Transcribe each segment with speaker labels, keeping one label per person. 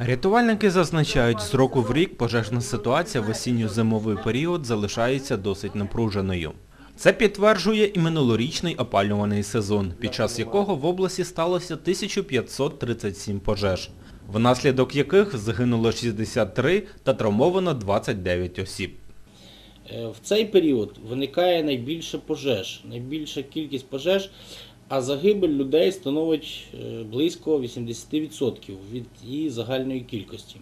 Speaker 1: Рятувальники зазначають, з року в рік пожежна ситуація в осінньо-зимовий період залишається досить напруженою. Це підтверджує і минулорічний опалюваний сезон, під час якого в області сталося 1537 пожеж, внаслідок яких загинуло 63 та травмовано 29 осіб.
Speaker 2: Е, В цей період виникає найбільше пожеж, найбільша кількість пожеж, а загибель людей становить е, близько 80% від її загальної кількості.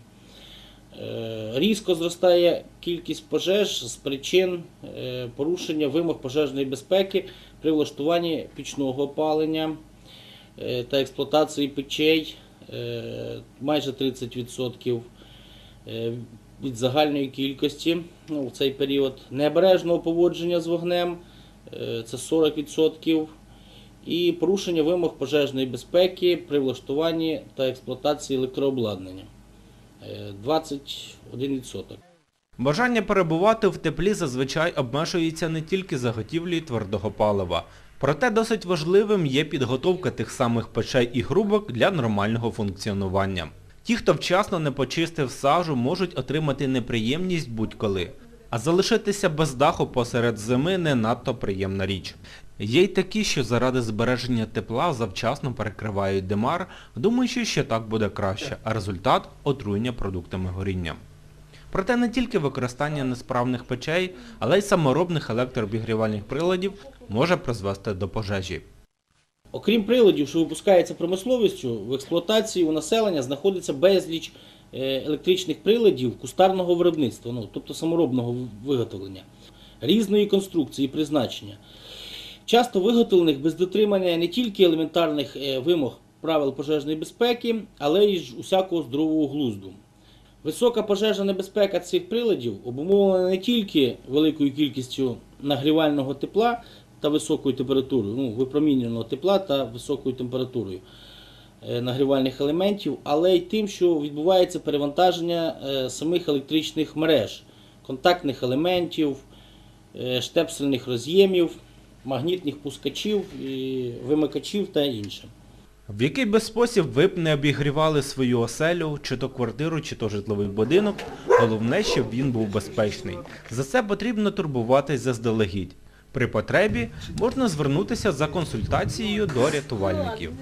Speaker 2: Е, Різко зростає кількість пожеж з причин е, порушення вимог пожежної безпеки при влаштуванні пічного опалення та експлуатації печей майже 30% е, від загальної кількості ну, в цей період. Необережного поводження з вогнем це 40%. І порушення вимог пожежної безпеки при влаштуванні та експлуатації електрообладнання е, 21%.
Speaker 1: Бажання перебувати в теплі зазвичай обмежується не тільки заготівлею твердого палива. Проте досить важливим є підготовка тих самих печей і грубок для нормального функціонування. Ті, хто вчасно не почистив сажу, можуть отримати неприємність будь-коли. А залишитися без даху посеред зими не надто приємна річ. Є й такі, що заради збереження тепла завчасно перекривають димар, думаючи, що так буде краще, а результат – отруєння продуктами горіння. Проте не тільки використання несправних печей, але й саморобних електрообігрівальних приладів може призвести до пожежі.
Speaker 2: Окрім приладів, що випускаються промисловістю, в експлуатації у населення знаходиться безліч електричних приладів кустарного виробництва, ну, тобто саморобного виготовлення, різної конструкції і призначення. Часто виготовлених без дотримання не тільки елементарних е, вимог правил пожежної безпеки, але й усякого здорового глузду. Висока пожежна небезпека цих приладів обумовлена не тільки великою кількістю нагрівального тепла та високою температурою, ну, випромінюваного тепла та високою температурою е, нагрівальних елементів, але й тим, що відбувається перевантаження е, самих електричних мереж, контактних елементів, е, штепсельних роз'ємів, магнітних пускачів, вимикачів та інше.
Speaker 1: В який би спосіб ви б не обігрівали свою оселю, чи то квартиру, чи то житловий будинок, головне, щоб він був безпечний. За це потрібно турбуватись заздалегідь. При потребі можна звернутися за консультацією до рятувальників.